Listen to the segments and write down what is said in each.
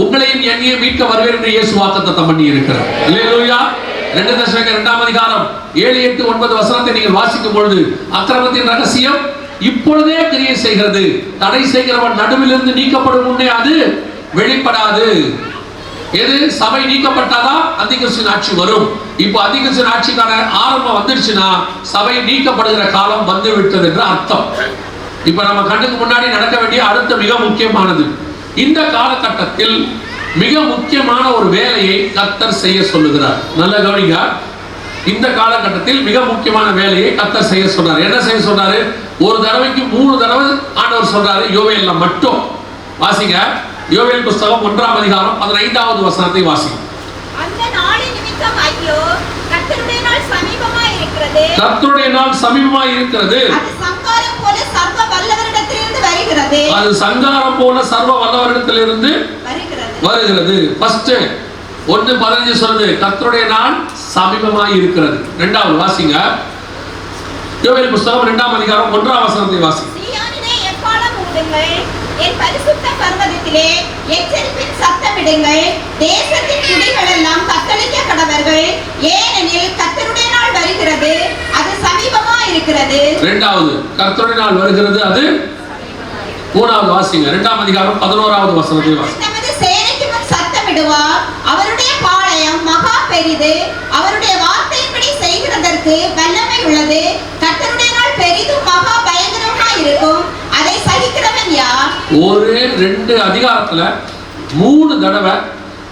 உங்களையும் என்னையும் மீட்க வருவேன் என்று இயேசு வாக்குத்தத்தம் பண்ணி இருக்கிறார் அல்லேலூயா. ரெண்டு தசக இரண்டாம் அதிகாரம் ஏழு எட்டு ஒன்பது வசனத்தை நீங்கள் வாசிக்கும் பொழுது அக்கிரமத்தின் ரகசியம் இப்பொழுதே கிரியை செய்கிறது. தடை செய்கிறவன் நடுவிலிருந்து நீக்கப்படும் முன்னே அது வெளிப்படாது. எது? சபை நீக்கப்பட்டாதான் அதிகரிசின் ஆட்சி வரும். இப்போ அதிகரிசின் ஆட்சிக்கான ஆரம்பம் வந்துடுச்சுன்னா சபை நீக்கப்படுகிற காலம் வந்து விட்டது என்று அர்த்தம். இப்ப நம்ம கண்ணுக்கு முன்னாடி நடக்க வேண்டிய அடுத்த மிக முக்கியமானது. இந்த காலகட்டத்தில் மிக முக்கியமான ஒரு வேலையை கர்த்தர் செய்ய சொல்லுகிறார். நல்ல கவனிங்க. இந்த காலகட்டத்தில் மிக முக்கியமான வேலையை கர்த்தர் செய்ய சொன்னார் என்ன செய்ய சொன்னாரு ஒரு தடவைக்கு மூணு தடவை ஆண்டவர் சொல்றாரு. யோவேல்ல மட்டும். வாசிங்க. யோவேல் புஸ்தகம் ஒன்றாம் அதிகாரம் பதினைந்தாவது வசனத்தை வாசிங்க. கர்த்தருடைய நாள் சமீபமாய் இருக்கிறது அது சங்காரம் போல சர்வ வல்லவரிடத்திலிருந்து வருகிறது. ஃபர்ஸ்ட் ஒன்று பதினஞ்சு சொல்லுது. கர்த்தருடைய நாள் சமீபமாய் இருக்கிறது. ரெண்டாவது வாசிங்க. யோவேல் புஸ்தகம் இரண்டாம் அதிகாரம் ஒன்றாம் வசனத்தை ஊதுங்கள். என் பரிசுத்த பர்வதத்திலே எச்சரிப்பின் சத்தமிடுங்கள் தேசத்தின் குடிகள் எல்லாம் கடவர்கள் ஏனெனில் கர்த்தருடைய நாள் வருகிறது. அது சமீபமா இருக்கிறது. ரெண்டாவது கர்த்தருடைய நாள் வருகிறது. அது மூணாவது வாசிங்க. இரண்டாம் அதிகாரம் பதினோராவது வசனத்தை வாசிங்க. அவருடைய பாளையம் மகா பெரிது. அவருடைய வார்த்தையின்படி செய்கிறதற்கு வல்லமை உள்ளது. கர்த்தருடைய நாள் பெரிதும் மகா பயங்கரமா இருக்கும். அதை சகிக்கிறவன் யார்? ஒரு ரெண்டு அதிகாரத்துல மூணு தடவை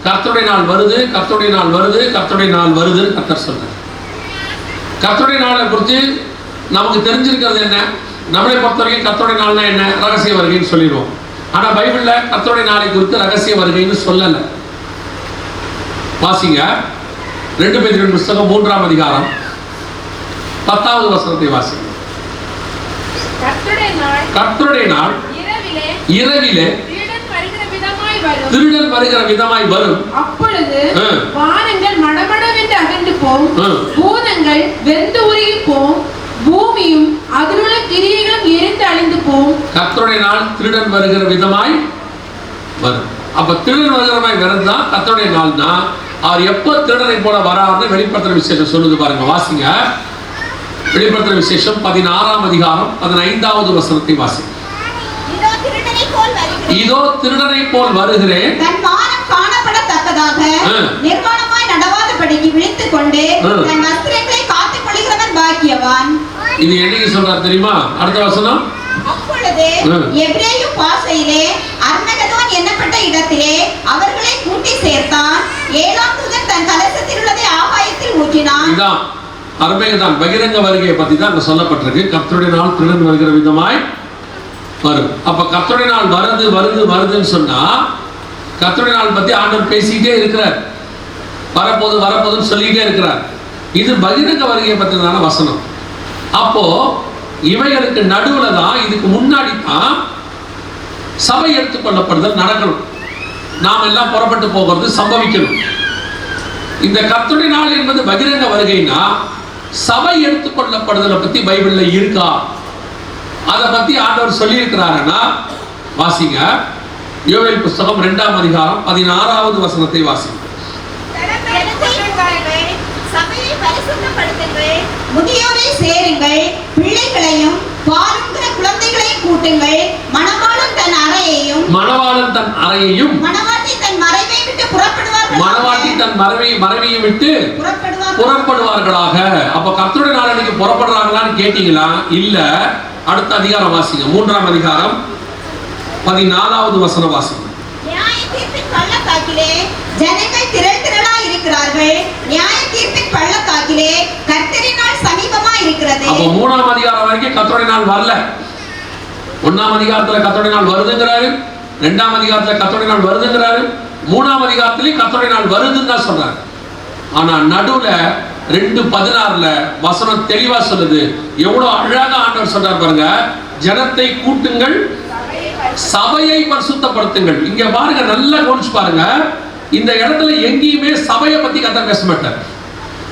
கர்த்தருடைய நாள் வருது கர்த்தருடைய நாள் வருது கர்த்தருடைய நாள் வருது கர்த்தர் சொல்றார். கர்த்தருடைய நாளை குறித்து நமக்கு தெரிஞ்சிருக்கிறது என்ன? நம்மளை பொறுத்த வரைக்கும் கர்த்தருடைய நாள்னா என்ன? ரகசிய வருகைன்னு சொல்லிடுவோம். ஆனா பைபிள்ல கர்த்தருடைய நாளை குறித்து ரகசிய வருகைன்னு சொல்லல. வாசிங்க. ரெண்டு பேர் புஸ்தகம் மூன்றாம் அதிகாரம். பத்தாவது வசனத்தை வாசிங்க. கர்த்தருடைய நாள் இரவிலே திருடன் வருகிற விதமாய் வரும். அப்பொழுது. வானங்கள் மடமடவென்று அகன்று போம். பூதங்கள் வெந்து உருகி போம். பூமியும் கிரியைகளும் போம் கர்த்தருடைய நாள் திருடன் வருகிற விதமாய் வரும். அப்ப திருடன் வருகிற மாதிரி வருதுன்னா கர்த்தருடைய நாள்னா அவர் எப்போ திருடனை போல வராருன்னு வெளிப்படுத்துற விசேஷம் சொல்லுது பாருங்க வாசிங்க. வெளிப்படுத்துற விசேஷம் பதினாறாம் அதிகாரம் பதினைந்தாவது வசனத்தை வாசிங்க. இதோ திருடனை போல் வருகிறேன். இதோ திருடனை போல் வருகிறேன். தன் மானம் காணப்படத்தக்கதாக. நிர்வாணமாய் நடவாதபடிக்கு விழித்துக் கொண்டு. தன் வஸ்திரங்களை காத்துக் கொள்கிறவன் பாக்கியவான். இது என்னைக்கு சொல்றாரு தெரியுமா? அடுத்த வசனம். அப்பொழுது. எபிரேயு பாஷையிலே அர்மகதோன் என்னப்பட்ட இடத்திலே அவர்களை கூட்டி சேர்த்தான். ஏழாம் தூதன் தன் கலசத்தில் உள்ளதை ஆகாயத்தில் ஊற்றினான். இதான் அருமைதான் பகிரங்க வருகையை பத்தி தான் அங்க சொல்லப்பட்டிருக்கு. கர்த்தருடைய நாள் திருடன் வருகிற விதமாய் வரும். அப்ப கர்த்தருடைய நாள் வருது வருது வருதுன்னு சொன்னா கர்த்தருடைய நாள் பத்தி ஆண்டவர் பேசிக்கிட்டே இருக்கிறார். வரப்போது வரப்போதுன்னு சொல்லிக்கிட்டே இருக்கிறார். இது பகிரங்க வருகையை பத்தினதான வசனம். அப்போ இவைகளுக்கு நடுவுல தான் இதுக்கு முன்னாடி தான் சபை எடுத்துக்கொள்ளப்படுதல் நடக்கணும். நாம் எல்லாம் புறப்பட்டு போகிறது சம்பவிக்கணும். இந்த கத்துடை நாள் என்பது பகிரங்க வருகைனா சபை எடுத்துக்கொள்ளப்படுதலை பற்றி பைபிளில் இருக்கா? அதை பற்றி ஆண்டவர் சொல்லியிருக்கிறாருன்னா வாசிங்க. யோவேல் புஸ்தகம் ரெண்டாம் அதிகாரம் பதினாறாவது வசனத்தை வாசிங்க ஜனத்தை கூட்டுங்கள், சபையை பரிசுத்தப்படுத்துங்கள் முதியோரை சேருங்கள் பிள்ளைகளையும் பாலுங்கிற குழந்தைகளையும் கூட்டுங்கள். மணவாளன் தன் அறையையும் மணவாளன் தன் அறையையும் மணவாட்டி தன் மறைவை விட்டு புறப்படுவார்கள் மணவாட்டி தன் மறைவை மறைவையும் விட்டு புறப்படுவார்கள் புறப்படுவார்களாக. அப்ப கர்த்தருடைய நாள் அன்னைக்கு புறப்படுறாங்களான்னு கேட்டீங்களா? இல்ல. அடுத்த அதிகாரம் வாசிங்க. மூன்றாம் அதிகாரம் பதினாலாவது வசனம் வாசிங்க. நியாய தீர்ப்பின் பள்ளத்தாக்கிலே ஜனங்கள் திரள் திரளா இருக்கிறார்கள் நியாய தீர்ப்பின் பள்ளத்தாக்கிலே கர்த்தரின் நாள் சமீபமா இருக்கிறது அப்போ மூணாம் அதிகாரம் வரைக்கும் கத்தோடைய நாள் வரல. ஒண்ணாம் அதிகாரத்துல கத்தோடைய நாள் வருதுங்கிறாரு. ரெண்டாம் அதிகாரத்துல கத்தோடைய நாள் வருதுங்கிறாரு. மூணாம் அதிகாரத்திலையும் கத்தோடைய நாள் வருதுன்னு தான் சொல்றாரு. ஆனா நடுவுல ரெண்டு பதினாறுல வசனம் தெளிவா சொல்லுது. எவ்வளவு அழகா ஆண்டவர் சொல்றாரு பாருங்க. ஜனத்தை கூட்டுங்கள் சபையை பரிசுத்தப்படுத்துங்கள். இங்க பாருங்க நல்லா கவனிச்சு பாருங்க. இந்த இடத்துல எங்கேயுமே சபையை பத்தி கதை பேச மாட்டார்.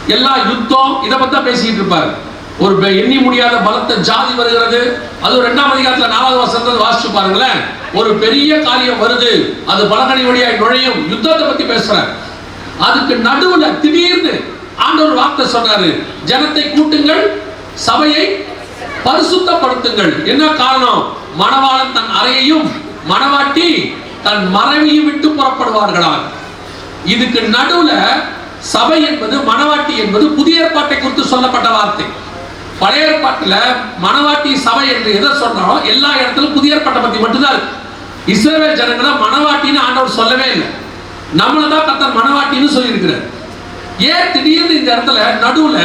எல்லா யுத்தம் இதை பத்தி தான் பேசிட்டு இருப்பாரு. ஒரு பெ- எண்ணி முடியாத பலத்த ஜாதி வருகிறது. அது ரெண்டாம் அதிகாரத்துல நாலாவது வருஷத்துல வாசிச்சு பாருங்களேன். ஒரு பெரிய காரியம் வருது. அது பலகணி வழியாய் நுழையும். யுத்தத்தை பத்தி பேசுறார். அதுக்கு நடுவுல திடீர்னு ஆண்டவர் வார்த்தை சொன்னாரு. ஜனத்தை கூட்டுங்கள் சபையை பரிசுத்தப்படுத்துங்கள். என்ன காரணம்? மணவாளன் தன் அறையையும் மணவாட்டி தன் மறைவையும் விட்டு புறப்படுவார்களாம். இதுக்கு நடுவுல சபை என்பது மணவாட்டி என்பது புதிய ஏற்பாட்டை குறித்து சொல்லப்பட்ட வார்த்தை. பழைய ஏற்பாட்டில் மணவாட்டி சபை என்று எதை சொன்னாலும் எல்லா இடத்திலும் புதிய ஏற்பாட்டை பற்றி மட்டும்தான் இருக்கு. இஸ்ரவேல் ஜனங்களை மணவாட்டின்னு ஆண்டவர் சொல்லவே இல்லை. நம்மளை தான் கத்தர் மணவாட்டின்னு சொல்லியிருக்கிறார். ஏன் திடீர்னு இந்த இடத்துல நடுவில்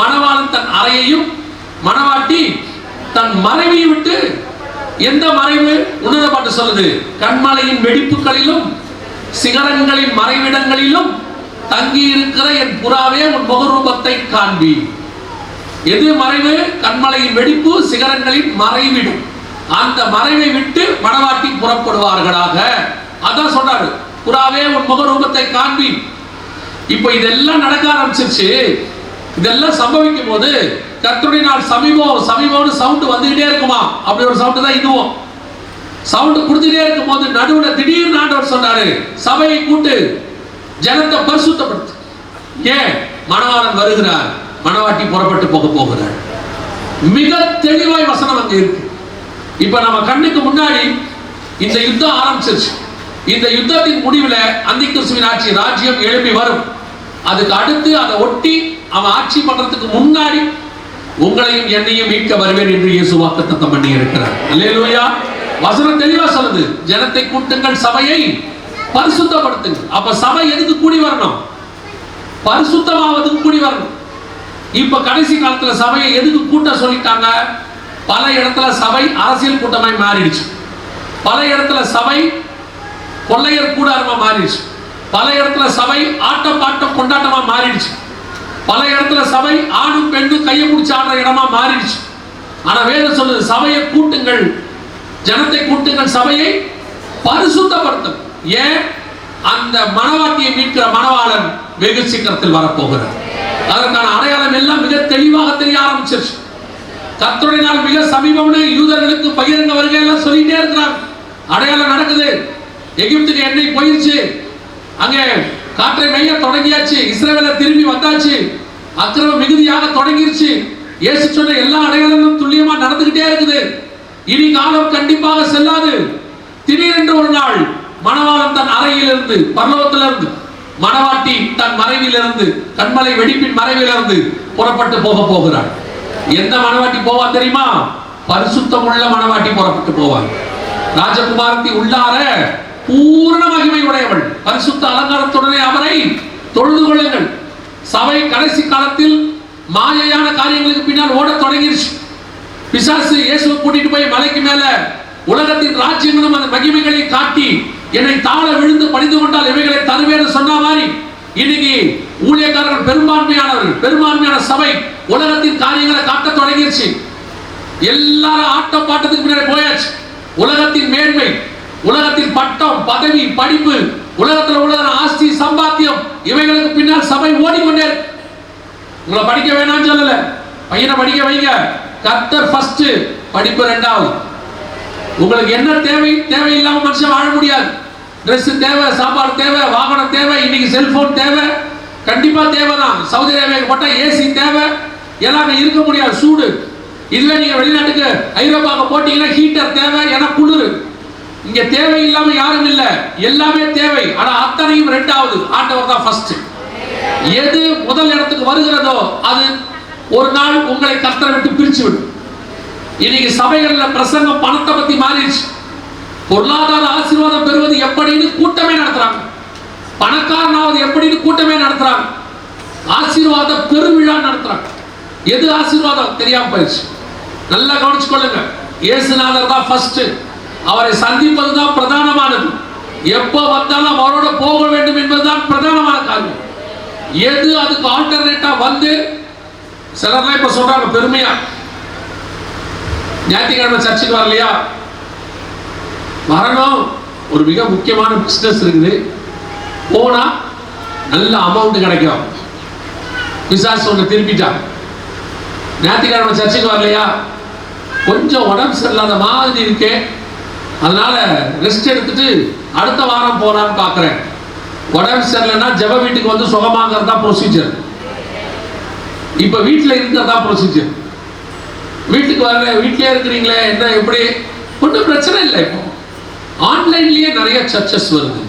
மணவாளன் தன் அறையையும் மணவாட்டி தன் மறைவையும் விட்டு எந்த மறைவு? உன்னத பாட்டு சொல்லுது. கண்மலையின் வெடிப்புகளிலும் சிகரங்களின் மறைவிடங்களிலும் தங்கி இருக்கிற என் புறாவே உன் முகரூபத்தை காண்பி. எது மறைவு? கண்மலையின் வெடிப்பு சிகரங்களின் மறைவிடும் அந்த மறைவை விட்டு மனவாட்டி புறப்படுவார்களாக. அதான் சொன்னாரு. புறாவே உன் முகரூபத்தை காண்பி. இப்போ இதெல்லாம் நடக்க ஆரம்பிச்சிருச்சு. இதெல்லாம் சம்பவிக்கும் போது கத்துடைய நாள் சமீபம் சமீபம்னு சவுண்டு வந்துகிட்டே இருக்குமா? அப்படி ஒரு சவுண்டு தான் இதுவும். சவுண்ட் கொடுத்துட்டே இருக்கும் போது நடுவுல திடீர்னு ஆண்டவர் சொன்னாரு சபையை கூட்டு ஜனத்தை பரிசுத்தப்படுத்து. ஏன்? மணவாளன் வருகிறார் மணவாட்டி புறப்பட்டு போக போகிறார். மிக தெளிவாய் வசனம் அங்கே இருக்கு. இப்ப நம்ம கண்ணுக்கு முன்னாடி இந்த யுத்தம் ஆரம்பிச்சிருச்சு. இந்த யுத்தத்தின் முடிவுல அந்திகிறிஸ்துவின் ஆட்சி ராஜ்யம் எழுப்பி வரும். அதுக்கு அடுத்து அதை ஒட்டி அவன் ஆட்சி பண்றதுக்கு முன்னாடி உங்களையும் என்னையும் மீட்க வருவேன் என்று இயேசு வாக்குத்தத்தம் பண்ணி இருக்கிறார் இல்லையா வசனம் தெளிவா சொல்லுது. ஜனத்தை கூட்டுங்கள் சபையை பரிசுத்தப்படுத்துங்க அப்ப சபை எதுக்கு கூடி வரணும்? பரிசுத்தமாவதுக்கு கூடி வரணும். இப்ப கடைசி காலத்துல சபையை எதுக்கு கூட்ட சொல்லிட்டாங்க? பல இடத்துல சபை அரசியல் கூட்டமாய் மாறிடுச்சு. பல இடத்துல சபை கொள்ளையர் கூடாரமா மாறிடுச்சு. பல இடத்துல சபை ஆட்டம் பாட்டம் கொண்டாட்டமா மாறிடுச்சு. பல இடத்துல சபை ஆணும் பெண்ணும் கையை பிடிச்சி ஆடுற இடமா மாறிடுச்சு. ஆனா வேதம் சொல்லுது சபையை கூட்டுங்கள் ஜனத்தை கூட்டுங்கள் சபையை பரிசுத்தப்படுத்தும். ஏன்? அந்த மணவாட்டியை மீட்கிற மணவாளன் வெகு சீக்கிரத்தில் வரப்போகிறார். அதற்கான அடையாளம் எல்லாம் மிக தெளிவாக தெரிய ஆரம்பிச்சிருச்சு. கர்த்தருடைய நாள் மிக சமீபம்னு யூதர்களுக்கு பகிரங்க வருகை எல்லாம் சொல்லிட்டே இருக்கிறாங்க அடையாளம் நடக்குது. எகிப்துக்கு எண்ணெய் போயிருச்சு. அங்கே காற்றை மெய்ய தொடங்கியாச்சு. இஸ்ரேவேல திரும்பி வந்தாச்சு. அக்கிரம மிகுதியாக தொடங்கிருச்சு. இயேசு சொன்ன எல்லா அடையாளங்களும் துல்லியமா நடந்துகிட்டே இருக்குது. இனி காலம் கண்டிப்பாக செல்லாது. திடீரென்று ஒரு நாள் மணவாளன் தன் அறையிலிருந்து பரலோகத்திலிருந்து மணவாட்டி தன் மறைவிலிருந்து கண்மலை வெடிப்பின் மறைவிலிருந்து புறப்பட்டு போக போகிறாள். எந்த மணவாட்டி போவா தெரியுமா? பரிசுத்தம் உள்ள மணவாட்டி புறப்பட்டு போவாள். ராஜகுமாரத்தி உள்ளார பூரண மகிமை உடையவள். பரிசுத்த அலங்காரத்துடனே அவரை தொழுது கொள்ளுங்கள். சபை கடைசி காலத்தில் மாயையான காரியங்களுக்கு பின்னால் ஓடத் தொடங்கிருச்சு. பிசாசு இயேசுவை கூட்டிட்டு போய் மலைக்கு மேல உலகத்தின் ராஜ்யங்களும் அந்த மகிமைகளை காட்டி என்னை தாழ விழுந்து பணிந்து கொண்டால் இவைகளை தருவேன்னு சொன்ன மாதிரி இன்னைக்கு ஊழியக்காரர்கள் பெரும்பான்மையானவர்கள் பெரும்பான்மையான சபை உலகத்தின் காரியங்களை காட்ட தொடங்கிருச்சு. எல்லாரும் ஆட்டம் பாட்டத்துக்கு பின்னாடி போயாச்சு. உலகத்தின் மேன்மை உலகத்தின் பட்டம் பதவி படிப்பு உலகத்தில் உள்ள ஆஸ்தி சம்பாத்தியம் இவைகளுக்கு பின்னால் சபை ஓடிக்கொண்டே உங்களை படிக்க வேணாம்னு சொல்லல. பையனை படிக்க வைங்க. கர்த்தர் ஃபர்ஸ்ட் படிப்பு ரெண்டாவது உங்களுக்கு என்ன தேவை? தேவையில்லாம மனுஷன் வாழ முடியாது. ட்ரெஸ் தேவை சாப்பாடு தேவை வாகனம் தேவை இன்னைக்கு செல்போன் தேவை. கண்டிப்பா தேவைதான். சவுதி அரேபியாவுக்கு போட்டா ஏசி தேவை. எல்லாமே இருக்க முடியாது சூடு. இதுவே நீங்க வெளிநாட்டுக்கு ஐரோப்பாவுக்கு போட்டீங்கன்னா ஹீட்டர் தேவை ஏன்னா குளிர். இங்க தேவை இல்லாம யாரும் இல்ல. எல்லாமே தேவை. ஆனா அத்தனையும் ரெண்டாவது ஆண்டவர் தான் ஃபர்ஸ்ட் எது முதல் இடத்துக்கு வருகிறதோ அது ஒரு நாள் உங்களை கத்தரை விட்டு பிரிச்சு விடும். இன்னைக்கு சபைகளில் பிரசங்கம் பணத்தை பத்தி மாறிடுச்சு. பொருளாதார ஆசீர்வாதம் பெறுவது எப்படின்னு கூட்டமே நடத்துறாங்க. பணக்காரனாவது எப்படின்னு கூட்டமே நடத்துறாங்க. ஆசீர்வாத பெருவிழா நடத்துறாங்க. எது ஆசீர்வாதம்? தெரியாம போயிடுச்சு. நல்லா கவனிச்சு கொள்ளுங்க. இயேசுநாதர் தான் ஃபர்ஸ்ட் அவரை சந்திப்பது தான் பிரதானமானது. எப்போ வந்தாலும் அவரோட போக வேண்டும் என்பதுதான் பிரதானமான காரியம். எது அதுக்கு ஆல்டர்னேட்டா வந்து சிலர்லாம் இப்போ சொல்றாங்க பெருமையா? ஞாயிற்றுக்கிழமை சர்ச்சுக்கு வரலையா? வரணும். ஒரு மிக முக்கியமான பிசினஸ் இருக்குது. போனால் நல்ல அமௌண்ட் கிடைக்கும். பிசாஸ் ஒன்று திருப்பிட்டான். ஞாயிற்றுக்கிழமை சர்ச்சுக்கு வரலையா? கொஞ்சம் உடம்பு சரியில்லாத மாதிரி இருக்கே. அதனால ரெஸ்ட் எடுத்துட்டு அடுத்த வாரம் போலான்னு பார்க்குறேன். உடம்பு சரியில்லைன்னா ஜெப வீட்டுக்கு வந்து சுகமாகிறது தான் ப்ரொசீஜர் இப்போ வீட்டில் இருக்கிறது தான் ப்ரொசீஜர் வீட்டுக்கு வரல வீட்டிலே இருக்கிறீங்களே என்ன எப்படி? ஒன்றும் பிரச்சனை இல்லை இப்போ. ஆன்லைன்லயே நிறைய சர்ச்சஸ் வருது.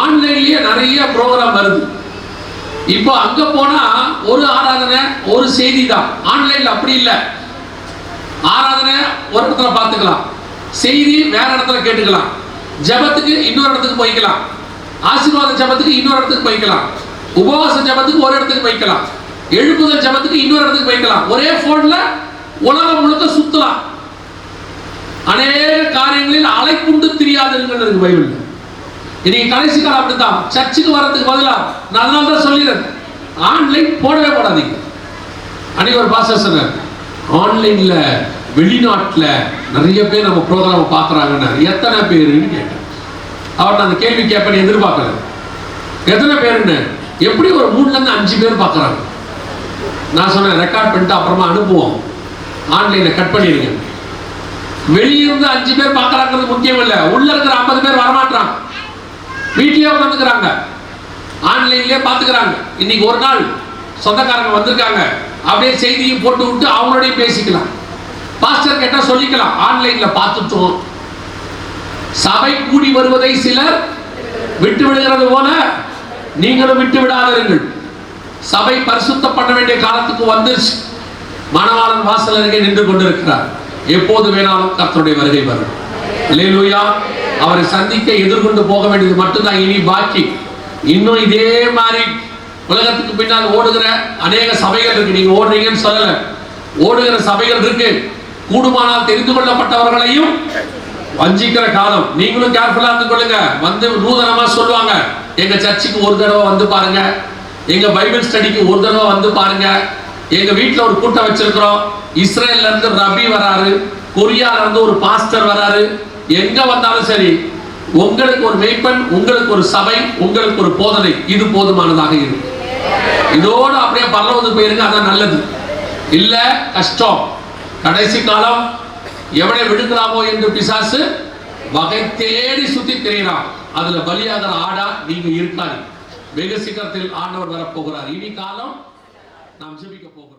ஆன்லைன்லயே நிறைய ப்ரோக்ராம் வருது. இப்போ அங்க போனா ஒரு ஆராதனை ஒரு செய்தி தான் ஆன்லைன்ல அப்படி இல்லை. ஆராதனை ஒரு இடத்துல பார்த்துக்கலாம். செய்தி வேற இடத்துல கேட்டுக்கலாம். ஜெபத்துக்கு இன்னொரு இடத்துக்கு போய்க்கலாம். ஆசீர்வாத ஜெபத்துக்கு இன்னொரு இடத்துக்கு போய்க்கலாம். உபவாச ஜெபத்துக்கு ஒரு இடத்துக்கு போய்க்கலாம். எழுப்புதல் ஜபத்துக்கு இன்னொரு இடத்துக்கு போய்க்கலாம். ஒரே போன்ல உலகம் முழுக்க சுத்தலாம். அநேக காரியங்களில் அலைக்குண்டு திரியாதுங்கிறது இருக்கு பைபிள்ல. இன்னைக்கு கடைசி காலம் அப்படித்தான். சர்ச்சுக்கு வர்றதுக்கு பதிலாக நான் அதனால தான் சொல்லிடுறேன் ஆன்லைன் போடவே போடாதீங்க. அன்னைக்கு ஒரு பாஸ்டர் சொன்னார் ஆன்லைன்ல வெளிநாட்டில் நிறைய பேர் நம்ம ப்ரோக்ராம் பார்க்குறாங்கன்னு எத்தனை பேருன்னு கேட்டேன். அவர் நான் அந்த கேள்வி கேட்பேன் எதிர்பார்க்கல. எத்தனை பேருன்னு? எப்படி ஒரு மூணுலேருந்து அஞ்சு பேர் பார்க்குறாங்க நான் சொன்னேன் ரெக்கார்ட் பண்ணிட்டு அப்புறமா அனுப்புவோம். ஆன்லைனில் கட் பண்ணிடுங்க வெளியிருந்து அஞ்சு பேர் பார்க்கறாங்கிறது முக்கியம் இல்லை. உள்ள இருக்கிற ஐம்பது பேர் வரமாட்டான் வீட்டிலே உட்காந்துக்கிறாங்க ஆன்லைன்லயே பார்த்துக்கிறாங்க. இன்னைக்கு ஒரு நாள் சொந்தக்காரங்க வந்திருக்காங்க. அப்படியே செய்தியும் போட்டு விட்டு அவங்களோடய பேசிக்கலாம். பாஸ்டர் கேட்டால் சொல்லிக்கலாம். ஆன்லைனில் பார்த்துட்டோம். சபை கூடி வருவதை சிலர் விட்டு விடுகிறது போல நீங்களும் விட்டு விடாதீர்கள் சபை பரிசுத்தம் பண்ண வேண்டிய காலத்துக்கு வந்துருச்சு. மணவாளன் வாசல் அருகே நின்று கொண்டிருக்கிறார். எப்போது வேணாலும் கர்த்தருடைய வருகை வரும். அல்லேலூயா. அவரை சந்திக்க எதிர்கொண்டு போக வேண்டியது மட்டும்தான் இனி பாக்கி. இன்னும் இதே மாதிரி உலகத்துக்கு பின்னால் ஓடுகிற அநேக சபைகள் இருக்கு. நீங்க ஓடுறீங்கன்னு சொல்லல. ஓடுகிற சபைகள் இருக்கு. கூடுமானால் தெரிந்து கொள்ளப்பட்டவர்களையும் வஞ்சிக்கிற காலம். நீங்களும் கேர்ஃபுல்லா இருந்து கொள்ளுங்க வந்து நூதனமா சொல்லுவாங்க. எங்க சர்ச்சுக்கு ஒரு தடவை வந்து பாருங்க. எங்க பைபிள் ஸ்டடிக்கு ஒரு தடவை வந்து பாருங்க. எங்க வீட்டில் ஒரு கூட்டம் வச்சிருக்கிறோம். இஸ்ரேல்ல இருந்து ரபி வராரு. கொரியால இருந்து ஒரு பாஸ்டர் வராரு. எங்க வந்தாலும் சரி உங்களுக்கு ஒரு மெய்ப்பெண் உங்களுக்கு ஒரு சபை உங்களுக்கு ஒரு போதனை. இது போதுமானதாக இருக்கு இதோடு அப்படியே பரலவது போயிருங்க அதான் நல்லது. இல்ல கஷ்டம். கடைசி காலம் எவனை விடுக்கலாமோ என்று பிசாசு வகை தேடி சுத்தி தெரியலாம் அதுல பலியாகிற ஆடா நீங்க இருக்காது. வெகு சீக்கிரத்தில் ஆண்டவர் வரப்போகிறார். இனி காலம் நாம் ஜெபிக்க போகிறோம்.